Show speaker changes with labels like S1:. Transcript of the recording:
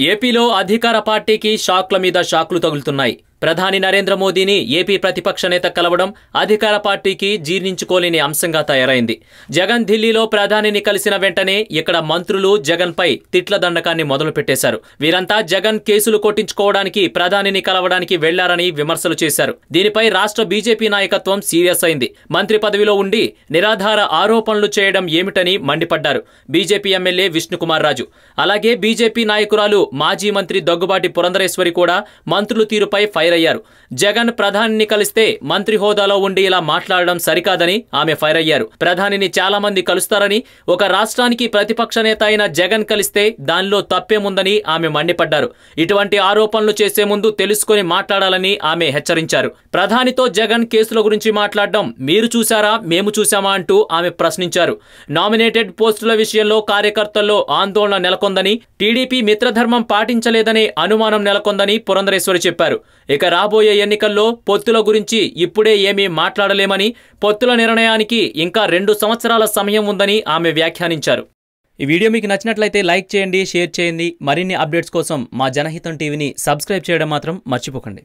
S1: ఏపీలో అధికార పార్టీకి షాక్ల మీద షాక్లు తగులుతున్నాయి. ప్రధాని నరేంద్ర మోదీని ఏపీ ప్రతిపక్ష నేత కలవడం అధికార పార్టీకి జీర్ణించుకోలేని అంశంగా తయారైంది. జగన్ ఢిల్లీలో ప్రధానిని కలిసిన వెంటనే ఇక్కడ మంత్రులు జగన్పై తిట్ల దండకాన్ని మొదలుపెట్టేశారు. వీరంతా జగన్ కేసులు కొట్టించుకోవడానికి ప్రధానిని కలవడానికి వెళ్ళారని విమర్శలు చేశారు. దీనిపై రాష్ట్ర బీజేపీ నాయకత్వం సీరియస్ అయింది. మంత్రి పదవిలో ఉండి నిరాధార ఆరోపణలు చేయడం ఏమిటని మండిపడ్డారు. BJP MLA Vishnu Kumar Raju. అలాగే బీజేపీ నాయకురాలు మాజీ మంత్రి దగ్గుబాటి పురంధరేశ్వరి కూడా మంత్రులు తీరుపై ఫైర్ అయ్యారు జగన్ ప్రధానిని కలిస్తే మంత్రి హోదాలో ఉండి ఇలా మాట్లాడడం సరికాదని ఆమె ఫైర్ అయ్యారు ప్రధానిని చాలా మంది కలుస్తారని ఒక రాష్ట్రానికి ప్రతిపక్ష నేత అయిన జగన్ కలిస్తే దానిలో తప్పేముందని ఆమె మండిపడ్డారు. ఇటువంటి ఆరోపణలు చేసే ముందు తెలుసుకొని మాట్లాడాలని ఆమె హెచ్చరించారు. ప్రధానితో జగన్ కేసుల గురించి మాట్లాడడం మీరు చూశారా మేము చూశామా అంటూ ఆమె ప్రశ్నించారు. నామినేటెడ్ పోస్టుల విషయంలో కార్యకర్తల్లో ఆందోళన నెలకొందని టీడీపీ మిత్రధర్మం పాటించలేదనే అనుమానం నెలకొందని పురంధరేశ్వరి చెప్పారు. ఇక రాబోయే ఎన్నికల్లో పొత్తుల గురించి ఇప్పుడే ఏమీ మాట్లాడలేమని పొత్తుల నిర్ణయానికి ఇంకా రెండు సంవత్సరాల సమయం ఉందని ఆమె వ్యాఖ్యానించారు. ఈ వీడియో మీకు నచ్చినట్లయితే లైక్ చేయండి షేర్ చేయండి. మరిన్ని అప్డేట్స్ కోసం మా జనహితం టీవీని సబ్స్క్రైబ్ చేయడం మాత్రం మర్చిపోకండి.